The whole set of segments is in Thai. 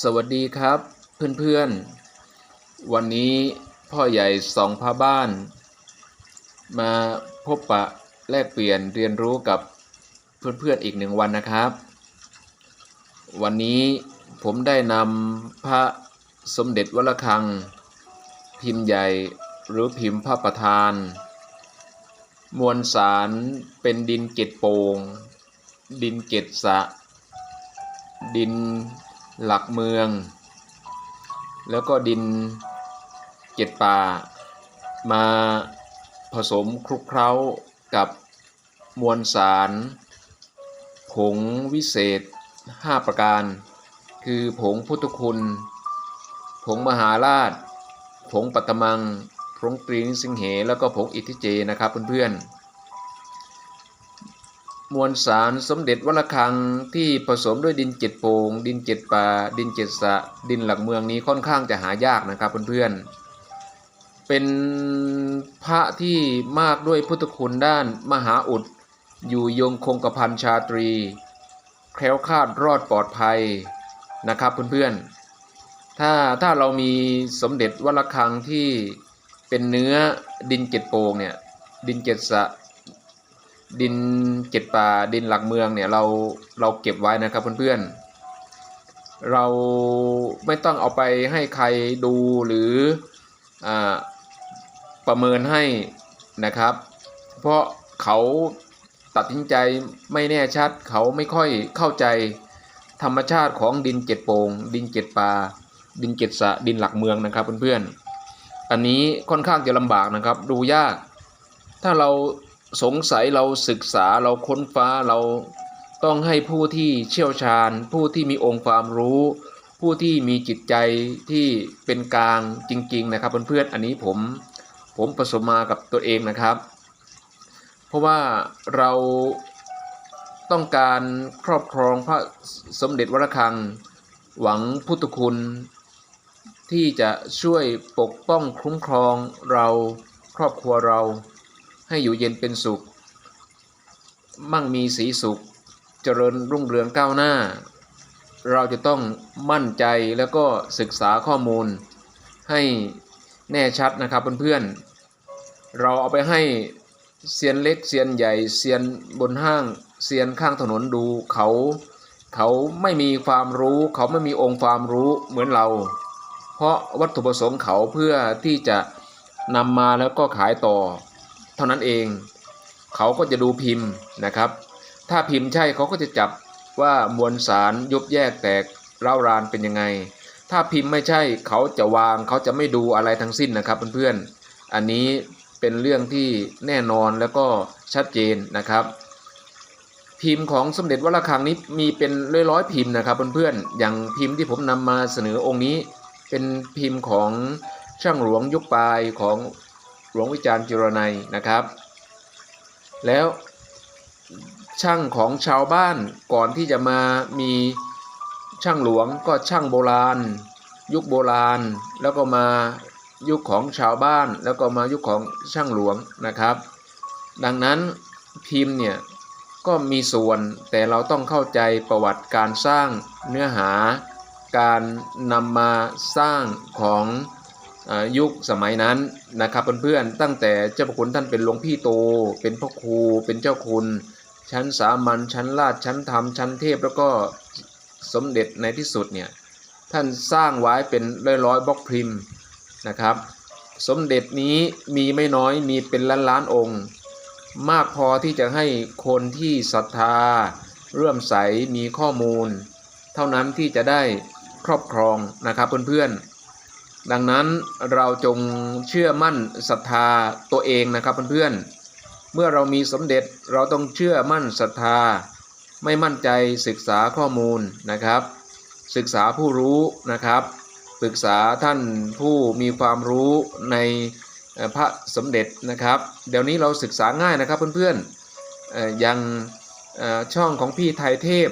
สวัสดีครับเพื่อนๆ วันนี้พ่อใหญ่สองพาบ้าน มาพบปะแลกเปลี่ยนเรียนรู้กับเพื่อนๆอีกหนึ่งวันนะครับ วันนี้ผมได้นำพระสมเด็จวัลคัง พิมพ์ใหญ่หรือพิมพ์พระประธาน มวลสารเป็นดินเกล็ดโปงดินเกล็ดสะ ดิน หลักเมือง แล้วก็ดินเจ็ดป่า มาผสมคลุกเคล้ากับมวลสาร ผงวิเศษ 5 ประการ คือผงพุทธคุณ ผงมหาราช ผงปัตตมัง ผงตรีนิสิงเห แล้วก็ผงอิทธิเจนะครับเพื่อนๆ มวลสารสมเด็จวัลคังที่ผสมด้วยดินเจ็ดโปงดินเจ็ดป่า ดินเจ็ดสะ ดินหลักเมืองนี้ค่อนข้างจะหายากนะครับเพื่อนๆ เป็นพระที่มากด้วยพุทธคุณด้านมหาอุด อยู่ยงคงกระพันชาตรี แคล้วคลาดรอดปลอดภัยนะครับเพื่อนๆ ถ้าถ้าเรามีสมเด็จวัลคังที่เป็นเนื้อดินเจ็ดโป่งเนี่ยดินเจ็ดสะ ดินเจ็ดป่าดินหลักเมืองเนี่ยเราเราเก็บไว้นะครับเพื่อนๆ เราไม่ต้องเอาไปให้ใครดูหรืออาประเมินให้นะครับ เพราะเขาตัดสินใจไม่แน่ชัดเขาไม่ค่อยเข้าใจธรรมชาติของดินเจ็ดโปงดินเจ็ดป่าดินเจ็ดสะดินหลักเมืองนะครับเพื่อนๆอันนี้ค่อนข้างจะลำบากนะครับดูยาก ถ้าเรา สงสัยเราศึกษาเราค้นฟ้าเราต้องให้ผู้ที่เชี่ยวชาญ ผู้ที่มีองค์ความรู้ ผู้ที่มีจิตใจที่เป็นกลางจริง ๆ นะครับเพื่อนๆอันนี้ผมผมประสบมากับตัวเองนะครับ เพราะว่าเราต้องการครอบครองพระสมเด็จวรคัง หวังพุทธคุณ ที่จะช่วยปกป้องคุ้มครองเราครอบครัวเรา ให้อยู่เย็นเป็นสุข มั่งมีสีสุข เจริญรุ่งเรืองก้าวหน้า เราจะต้องมั่นใจแล้วก็ศึกษาข้อมูล ให้แน่ชัดนะครับเพื่อนๆ เราเอาไปให้เซียนเล็กเซียนใหญ่เซียนบนห้างเซียนข้างถนนดูเขาเขาไม่มีความรู้เขาไม่มีองค์ความรู้เหมือนเรา เพราะวัตถุประสงค์เขาเพื่อที่จะนำมาแล้วก็ขายต่อ เท่านั้นเอง เขาก็จะดูพิมพ์นะครับ ถ้าพิมพ์ใช่เขาก็จะจับว่ามวลสารยุบแยกแตกเล่ารานเป็นยังไง ถ้าพิมพ์ไม่ใช่เขาจะวางเขาจะไม่ดูอะไรทั้งสิ้นนะครับเพื่อนๆ อันนี้เป็นเรื่องที่แน่นอนแล้วก็ชัดเจนนะครับพิมพ์ของสมเด็จวระฆังนี้มีเป็นร้อยๆพิมพ์นะครับเพื่อนๆ อย่างพิมพ์ที่ผมนำมาเสนอองค์นี้ เป็นพิมพ์ของช่างหลวงยุคปลายของ หลวงวิจารณ์จิรนัยนะครับ แล้วช่างของชาวบ้านก่อนที่จะมามีช่างหลวงก็ช่างโบราณ ยุคโบราณ แล้วก็มายุคของชาวบ้าน แล้วก็มายุคของช่างหลวงนะครับ ดังนั้นพิมพ์เนี่ยก็มีส่วนแต่เราต้องเข้าใจประวัติการสร้างเนื้อหา การนำมาสร้างของ ยุคสมัยนั้นนะครับเพื่อนๆตั้งแต่เจ้าพระคุณท่านเป็นหลวงพี่โต เป็นพ่อครูเป็นเจ้าคุณ ชั้นสามัญชั้นราชชั้นธรรมชั้นเทพแล้วก็สมเด็จในที่สุดเนี่ยท่านสร้างไว้เป็นร้อยร้อยบล็อกพิมพ์นะครับสมเด็จนี้มีไม่น้อยมีเป็นล้านล้านองค์ มากพอที่จะให้คนที่ศรัทธาเรื่อมใสมีข้อมูล เท่านั้นที่จะได้ครอบครองนะครับเพื่อนๆ ดังนั้นเราจงเชื่อมั่นศรัทธาตัวเองนะครับเพื่อนๆ เมื่อเรามีสมเด็จเราต้องเชื่อมั่นศรัทธา ไม่มั่นใจศึกษาข้อมูลนะครับ ศึกษาผู้รู้นะครับปรึกษาท่านผู้มีความรู้ในพระสมเด็จนะครับ เดี๋ยวนี้เราศึกษาง่ายนะครับเพื่อนๆเอ่อยังช่องของพี่ไทยเทพ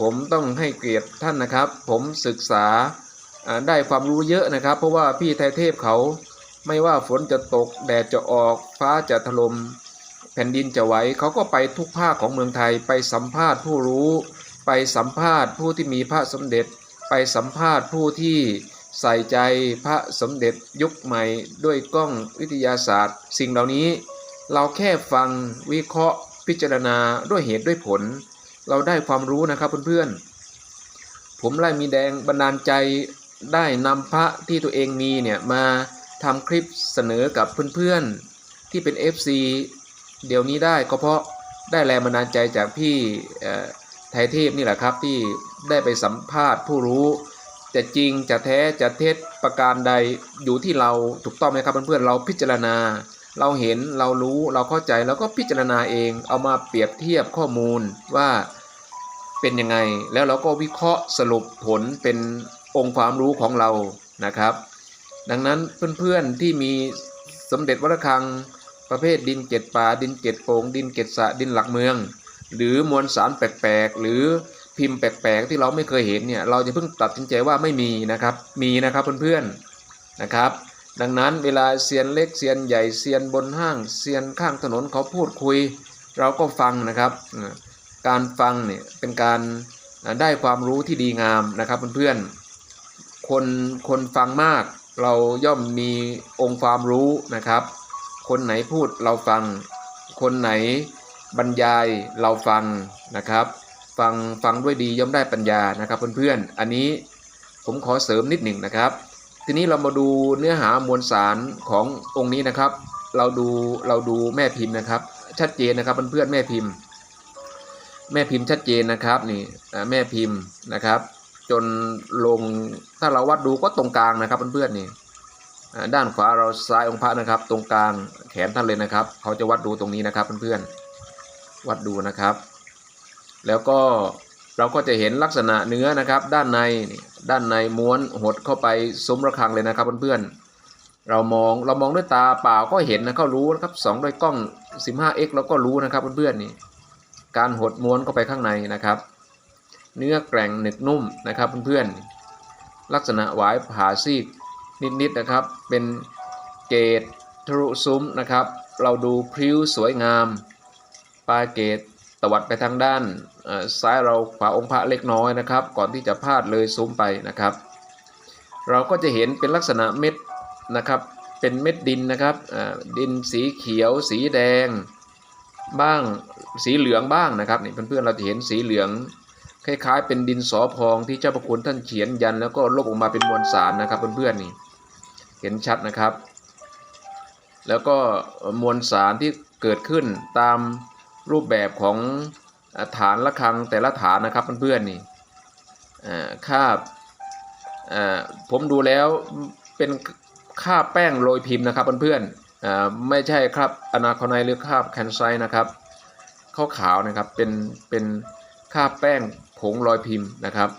ผมต้องให้เกียรติท่านนะครับ ผมศึกษา ได้ความรู้เยอะนะครับ เพราะว่าพี่ไทยเทพเขาไม่ว่าฝนจะตกแดดจะออกฟ้าจะถล่มแผ่นดินจะไหวเขาก็ไปทุกภาคของเมืองไทยไปสัมภาษณ์ผู้รู้ ไปสัมภาษณ์ผู้ที่มีพระสมเด็จไปไปสัมภาษณ์ผู้ที่ใส่ใจพระสมเด็จยุคใหม่ด้วยกล้องวิทยาศาสตร์ สิ่งเหล่านี้ เราแค่ฟังวิเคราะห์พิจารณาด้วยเหตุด้วยผล เราได้ความรู้นะครับเพื่อนๆผมไล่มีแดงบันดาลใจ ได้นำพระที่ตัวเองมีเนี่ยมาทำคลิปเสนอกับเพื่อนๆที่เป็น FC เดี๋ยวนี้ได้ก็เพราะได้แรงบันดาลใจจากพี่ไทยเทพนี่แหละครับที่ได้ไปสัมภาษณ์ผู้รู้จะจริงจะแท้จะเท็จประการใดอยู่ที่เราถูกต้องไหมครับเพื่อนๆเราพิจารณา เราเห็นเรารู้เราเข้าใจแล้วก็พิจารณาเองเอามาเปรียบเทียบข้อมูลว่าเป็นยังไง แล้วเราก็วิเคราะห์สรุปผลเป็น องค์ความรู้ของเรานะครับ ดังนั้นเพื่อนๆที่มีสมเด็จวัดระฆังประเภทดินเกตป่าดินเกตโป่งดินเกตสะดินหลักเมือง หรือมวลสารแปลกๆ หรือพิมพ์แปลกๆ ที่เราไม่เคยเห็นเนี่ยเราจะเพิ่งตัดสินใจว่าไม่มีนะครับมีนะครับเพื่อนๆนะครับ ดังนั้นเวลาเซียนเล็กเซียนใหญ่เซียนบนห้างเซียนข้างถนนเขาพูดคุย เราก็ฟังนะครับการฟังเนี่ยเป็นการได้ความรู้ที่ดีงามนะครับเพื่อนๆ คนคนฟังมาก เราย่อมมีองค์ความรู้นะครับ คนไหนพูดเราฟัง คนไหนบรรยายเราฟังนะครับ ฟังฟังด้วยดีย่อมได้ปัญญานะครับเพื่อนๆอันนี้ผมขอเสริมนิดหนึ่งนะครับ ทีนี้เรามาดูเนื้อหามวลสารขององค์นี้นะครับ เราดูเราดูแม่พิมพ์นะครับ ชัดเจนนะครับเพื่อนๆแม่พิมพ์ แม่พิมพ์ชัดเจนนะครับนี่แม่พิมพ์นะครับ จนลงถ้าเราวัดดูก็ตรงกลางนะครับเพื่อนๆนี่ด้านขวาเราซ้ายองค์พระนะครับ ตรงกลางแขนท่านเลยนะครับ เขาจะวัดดูตรงนี้นะครับเพื่อนๆวัดดูนะครับ แล้วก็เราก็จะเห็นลักษณะเนื้อนะครับ ด้านในนี่ด้านในม้วนหดเข้าไปซุ้มระฆังเลยนะครับเพื่อนๆเรามองเรามองด้วยตาเปล่าก็เห็นนะก็รู้นะครับสองด้วยกล้อง 15x เราก็รู้นะครับเพื่อนๆนี่การหดม้วนเข้าไปข้างในนะครับ เนื้อแกร่งหนึบนุ่มนะครับเพื่อนๆลักษณะหวายผ่าซีกนิดๆนะครับ เป็นเกตทะลุซุ้มนะครับ เราดูพริ้วสวยงาม ปลาเกตตวัดไปทางด้านซ้ายเราขวาองค์พระเล็กน้อยนะครับ ก่อนที่จะพาดเลยซุ้มไปนะครับ เราก็จะเห็นเป็นลักษณะเม็ดนะครับเป็นเม็ดดินนะครับดินสีเขียว สีแดง บ้างสีเหลืองบ้างนะครับนี่เพื่อนๆเราจะเห็นสีเหลือง คล้ายๆ เป็นดินสอพองที่เจ้าพระคุณท่านเขียนยัน แล้วก็ลบออกมาเป็นมวลสารนะครับเพื่อนๆนี่เห็นชัดนะครับ แล้วก็มวลสารที่เกิดขึ้นตามรูปแบบของฐานละครังแต่ละฐานนะครับเพื่อนๆนี่อ่าคาบผมดูแล้วเป็นคาบแป้งโรยพิมพ์นะครับเพื่อนๆอ่าไม่ใช่ครับอนาคอนไนหรือคาบแคนไซนะครับขาวขาวๆนะครับเป็นเป็นคาบแป้ง ผงรอยพิมพ์นะครับ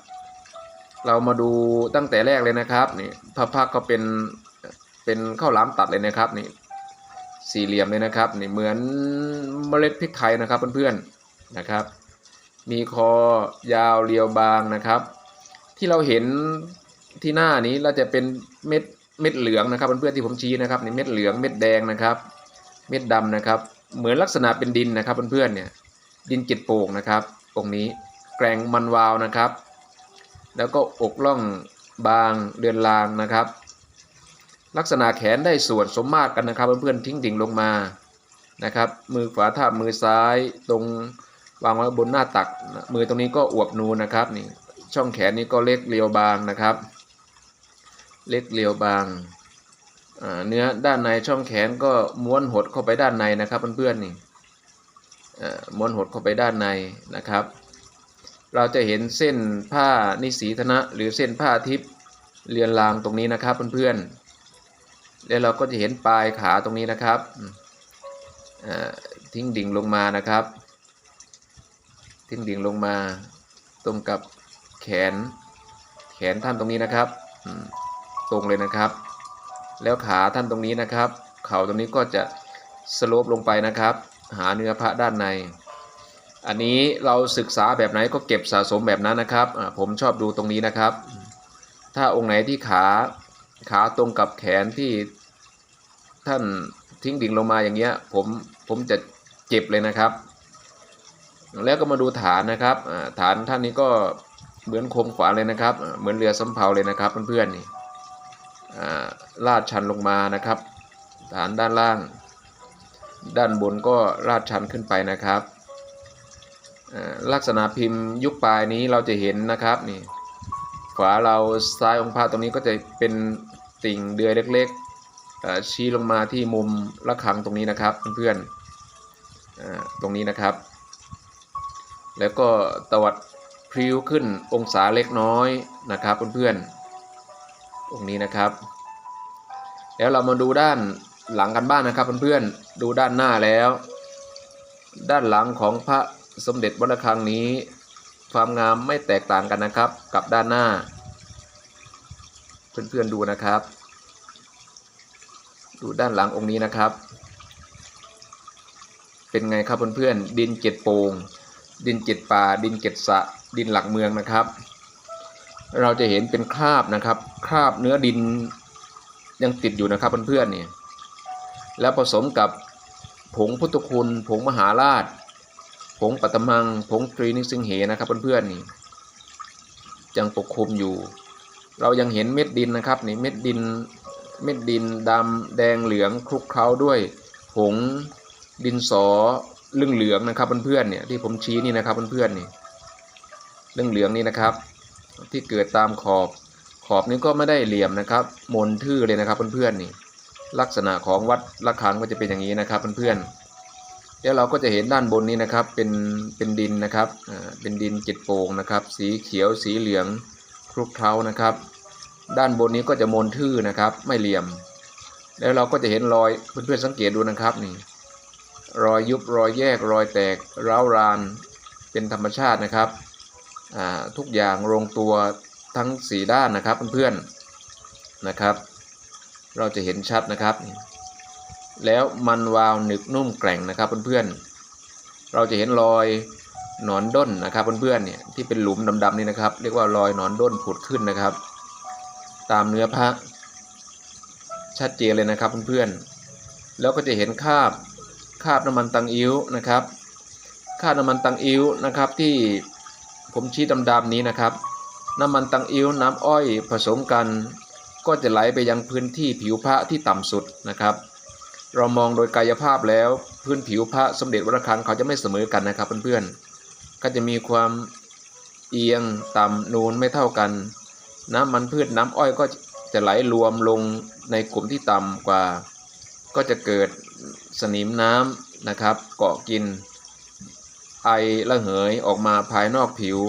เรามาดูตั้งแต่แรกเลยนะครับนี่พระพักก็เป็นเป็นข้าวหลามตัดเลยนะครับนี่สี่เหลี่ยมเลยนะครับนี่เหมือนเมล็ดพริกไทยนะครับเพื่อนๆนะครับ มีคอยาวเรียวบางนะครับ ที่เราเห็นที่หน้านี้เราจะเป็นเม็ดเม็ดเหลืองนะครับเพื่อนๆที่ผมชี้นะครับนี่เม็ดเหลืองเม็ดแดงนะครับ เม็ดดำนะครับ เหมือนลักษณะเป็นดินนะครับเพื่อนๆเนี่ยดินเจ็ดโป่งนะครับตรงนี้ แกร่งมันวาวนะครับ แล้วก็อกล่องบางเดือนลางนะครับ ลักษณะแขนได้ส่วนสมมาตรกันนะครับ เพื่อนๆทิ้งดิ่งลงมานะครับ มือขวาทับมือซ้ายตรงวางไว้บนหน้าตัก มือตรงนี้ก็อวบนูนะครับนี่ช่องแขนนี้ก็เล็กเรียวบางนะครับ เล็กเรียวบางาเนื้อด้านในช่องแขนก็ม้วนหดเข้าไปด้านในนะครับเพื่อนๆนี่อ่ม้วนหดเข้าไปด้านในนะครับ เราจะเห็นเส้นผ้านิสีธนะ หรือเส้นผ้าทิพย์เรียนรางตรงนี้นะครับเพื่อนๆแล้วเราก็จะเห็นปลายขาตรงนี้นะครับทิ้งดิ่งลงมานะครับ ทิ้งดิ่งลงมาตรงกับแขนแขนท่านตรงนี้นะครับตรงเลยนะครับ แล้วขาท่านตรงนี้นะครับ เข่าตรงนี้ก็จะสโลปลงไปนะครับ หาเนื้อพระด้านใน อันนี้เราศึกษาแบบไหนก็เก็บสะสมแบบนั้นนะครับ ผมชอบดูตรงนี้นะครับ ถ้าองค์ไหนที่ขาขาตรงกับแขนที่ท่านทิ้งดิ่งลงมาอย่างเงี้ยผมผมจะเจ็บเลยนะครับ แล้วก็มาดูฐานนะครับฐานท่านนี้ก็เหมือนโคมขวานเลยนะครับ เหมือนเรือสำเภาเลยนะครับเพื่อนๆนี่อ่ลาดชันลงมานะครับ ฐานด้านล่าง ด้านบนก็ลาดชันขึ้นไปนะครับ ลักษณะพิมพ์ยุคปลายนี้เราจะเห็นนะครับนี่ขวาเราซ้ายองค์พระตรงนี้ก็จะเป็นติ่งเดือยเล็กๆเอ่อชี้ลงมาที่มุมระฆังตรงนี้นะครับเพื่อนๆอ่าตรงนี้นะครับ แล้วก็ตวัดพริ้วขึ้นองศาเล็กน้อยนะครับเพื่อนๆตรงนี้นะครับ แล้วเรามาดูด้านหลังกันบ้างนะครับเพื่อนๆดูด้านหน้าแล้ว ด้านหลังของพระ สมเด็จวัดระฆังนี้ ความงามไม่แตกต่างกันนะครับ กับด้านหน้า เพื่อนๆดูนะครับ ดูด้านหลังองค์นี้นะครับ เป็นไงครับเพื่อนๆดินเจ็ดโปงดินเจ็ดป่า ดินเจ็ดสะดินหลักเมืองนะครับ เราจะเห็นเป็นคราบนะครับ คราบเนื้อดินยังติดอยู่นะครับเพื่อนๆเนี่ยแล้วผสมกับผงพุทธคุณผงมหาราช ผงปัตมัง ผงตรีนิสิงเหนะครับเพื่อนๆนี่ยังปกคลุมอยู่ เรายังเห็นเม็ดดินนะครับนี่เม็ดดินเม็ดดินดำแดงเหลืองคลุกเคล้าด้วยผงดินสอเรื่องเหลืองนะครับเพื่อนๆเนี่ยที่ผมชี้นี่นะครับเพื่อนๆนี่เรื่องเหลืองนี่นะครับ ที่เกิดตามขอบขอบนี้ก็ไม่ได้เหลี่ยมนะครับมนทื่อเลยนะครับเพื่อนๆนี่ลักษณะของวัดระฆังก็จะเป็นอย่างนี้นะครับเพื่อนๆ แล้วเราก็จะเห็นด้านบนนี้นะครับเป็นเป็นดินนะครับเป็นดินจ็ดโป่งนะครับ สีเขียวสีเหลืองคลุกเคล้านะครับ ด้านบนนี้ก็จะมนทื่อนะครับ ไม่เหลี่ยม แล้วเราก็จะเห็นรอยเพื่อนๆสังเกตดูนะครับนี่รอยยุบรอยแยกรอยแตกร้าวรานเป็นธรรมชาตินะครับทุกอย่างลงตัวทั้งสีด้านนะครับเพื่อนๆนะครับ เราจะเห็นชัดนะครับ แล้วมันวาวหนึกนุ่มแกร่งนะครับเพื่อนๆ เราจะเห็นรอยหนอนด้นนะครับเพื่อนๆเนี่ยที่เป็นหลุมดำๆนี่นะครับ เรียกว่ารอยหนอนด้นผุดขึ้นนะครับ ตามเนื้อพระชัดเจนเลยนะครับเพื่อนๆ แล้วก็จะเห็นคราบคราบน้ำมันตังอิ้วนะครับคราบน้ำมันตังอิ้วนะครับที่ผมชี้ดำๆนี้นะครับ น้ำมันตังอิ้วน้ำอ้อยผสมกัน ก็จะไหลไปยังพื้นที่ผิวพระที่ต่ำสุดนะครับ เรามองโดยกายภาพแล้วพื้นผิวพระสมเด็จวัดระฆังเขาจะไม่เสมอกันนะครับเพื่อนๆก็จะมีความเอียงต่ำนูนไม่เท่ากัน น้ำมันพืชน้ำอ้อยก็จะไหลรวมลงในกลุ่มที่ต่ำกว่า ก็จะเกิดสนิมน้ำนะครับเกาะกิน ไอระเหยออกมาภายนอกผิว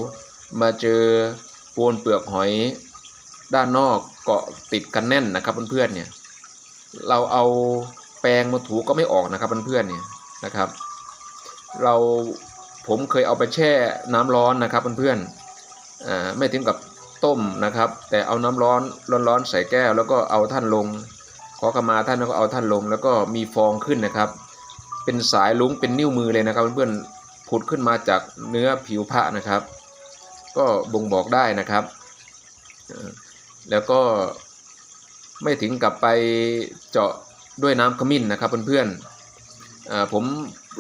มาเจอปูนเปลือกหอย ด้านนอกเกาะติดกันแน่นนะครับเพื่อนๆเนี่ยเราเอา แปรงมาถูก็ไม่ออกนะครับเพื่อนๆเนี่ยนะครับ เราผมเคยเอาไปแช่น้ำร้อนนะครับเพื่อนๆไม่ถึงกับต้มนะครับ แต่เอาน้ำร้อนร้อนๆใส่แก้ว แล้วก็เอาท่านลง ขอขมาท่านแล้วก็เอาท่านลง แล้วก็มีฟองขึ้นนะครับ เป็นสายลุ้งเป็นนิ้วมือเลยนะครับเพื่อนๆผุดขึ้นมาจากเนื้อผิวพระนะครับ ก็บ่งบอกได้นะครับ แล้วก็ไม่ถึงกับไปเจาะ ด้วยน้ำขมิ้นนะครับเพื่อนๆผม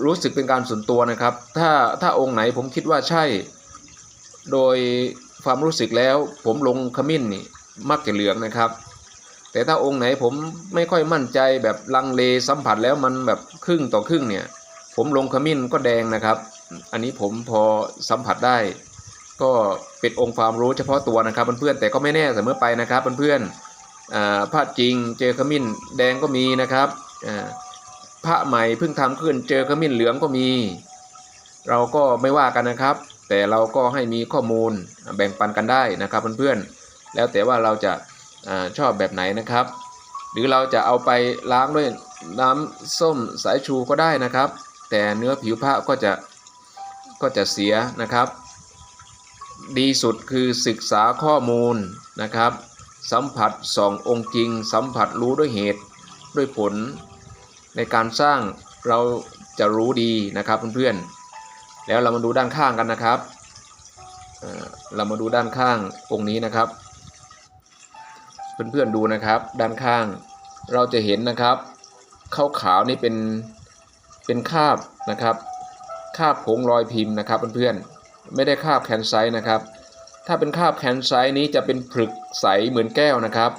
รู้สึกเป็นการส่วนตัวนะครับ ถ้าถ้าองค์ไหนผมคิดว่าใช่ โดยความรู้สึกแล้ว ผมลงขมิ้นนี่มักจะเหลืองนะครับ แต่ถ้าองค์ไหนผมไม่ค่อยมั่นใจแบบลังเลสัมผัสแล้วมันแบบครึ่งต่อครึ่งเนี่ย ผมลงขมิ้นก็แดงนะครับ อันนี้ผมพอสัมผัสได้ ก็เป็นองค์ความรู้เฉพาะตัวนะครับเพื่อนๆแต่ก็ไม่แน่เสมอไปนะครับเพื่อนๆ อ่าจริงเจอขมิ้นแดงก็มีนะครับอ่าใหม่เพิ่งทำขึ้นเจอขมิ้นเหลืองก็มี เราก็ไม่ว่ากันนะครับ แต่เราก็ให้มีข้อมูลแบ่งปันกันได้นะครับเพื่อนๆแล้วแต่ว่าเราจะอชอบแบบไหนนะครับ หรือเราจะเอาไปล้างด้วยน้ำส้มสายชูก็ได้นะครับ แต่เนื้อผิวพระก็จะก็จะเสียนะครับ ดีสุดคือศึกษาข้อมูลนะครับ สัมผัสส่ององค์จริง สัมผัสรู้ด้วยเหตุด้วยผล ในการสร้างเราจะรู้ดีนะครับเพื่อนๆ แล้วเรามาดูด้านข้างกันนะครับ เรามาดูด้านข้างองค์นี้นะครับ เพื่อนๆดูนะครับด้านข้างเราจะเห็นนะครับขาวขาวนี่เป็นเป็นคราบนะครับคราบผงรอยพิมพ์นะครับเพื่อนๆไม่ได้คราบแคนไซต์นะครับ ถ้าเป็นคราบแคนไซต์นี้จะเป็นผลึกใสเหมือนแก้วนะครับ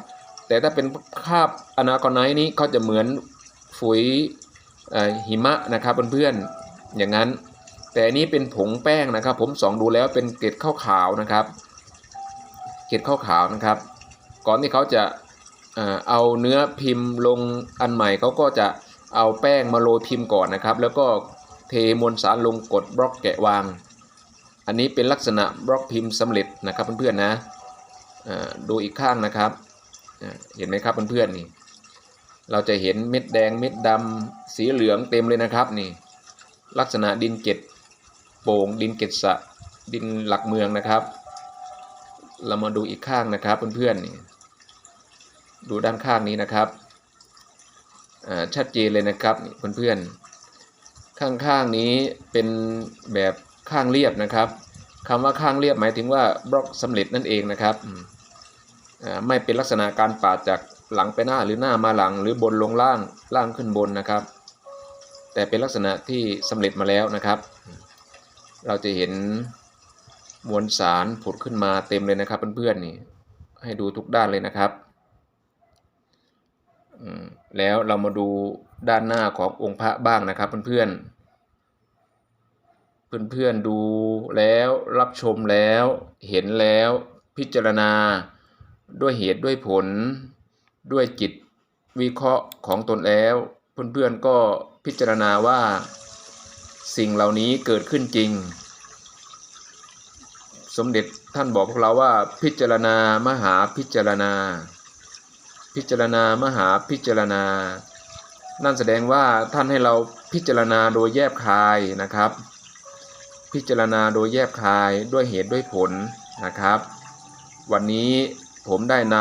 แต่ถ้าเป็นคราบอนาคอนไนท์นี้เขาจะเหมือนฝุยเอ่อหิมะนะครับเพื่อนๆอย่างนั้น แต่อันนี้เป็นผงแป้งนะครับ ผมส่องดูแล้วเป็นเกล็ดข้าวๆนะครับ เกล็ดข้าวๆนะครับ ก่อนที่เขาจะเอาเนื้อพิมพ์ลงอันใหม่เขาก็จะเอาแป้งมาโรยพิมพ์ก่อนนะครับ แล้วก็เทมวลสารลงกดบล็อกแกะวาง อันนี้เป็นลักษณะบล็อกพิมพ์สำเร็จนะครับเพื่อนๆนะดูอีกข้างนะครับ เห็นไหมครับเพื่อนๆนี่เราจะเห็นเม็ดแดงเม็ดดำสีเหลืองเต็มเลยนะครับนี่ลักษณะดินเกล็ดโป่งดินเกล็ดสะดินหลักเมืองนะครับ เรามาดูอีกข้างนะครับเพื่อนๆนี่ดูด้านข้างนี้นะครับชัดเจนเลยนะครับเพื่อนๆข้างๆนี้เป็นแบบ ข้างเรียบนะครับคำว่าข้างเรียบหมายถึงว่าบล็อกสำเร็จนั่นเองนะครับอืมอ่าไม่เป็นลักษณะการปาดจากหลังไปหน้าหรือหน้ามาหลัง หรือบนลงล่างล่างขึ้นบนนะครับ แต่เป็นลักษณะที่สำเร็จมาแล้วนะครับ เราจะเห็นมวลสารผุดขึ้นมาเต็มเลยนะครับเพื่อนๆนี่ให้ดูทุกด้านเลยนะครับอืมแล้วเรามาดูด้านหน้าขององค์พระบ้างนะครับเพื่อนๆ เพื่อนๆดูแล้วรับชมแล้วเห็นแล้วพิจารณา ด้วยเหตุด้วยผล ด้วยจิตวิเคราะห์ของตนแล้ว เพื่อนๆก็พิจารณาว่า สิ่งเหล่านี้เกิดขึ้นจริง สมเด็จท่านบอกพวกเราว่าพิจารณามหาพิจารณา พิจารณามหาพิจารณา นั่นแสดงว่าท่านให้เราพิจารณาโดยแยบคายนะครับ พิจารณาโดยแยบคายด้วยเหตุด้วยผลนะครับ วันนี้ผมได้น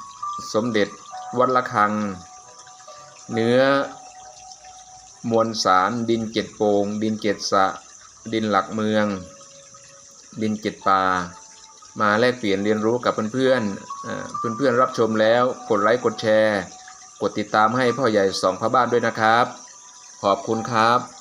ำสมเด็จวัดละคัง เนื้อ มวลสารดินเจ็ดโปงดินเจ็ดสะ ดินหลักเมือง ดินเจ็ดป่า มาแลกเปลี่ยนเรียนรู้กับเพื่อนๆอ่าเพื่อนๆรับชมแล้วกดไลค์กดแชร์ กดติดตามให้พ่อใหญ่สองพระบ้านด้วยนะครับ ขอบคุณครับ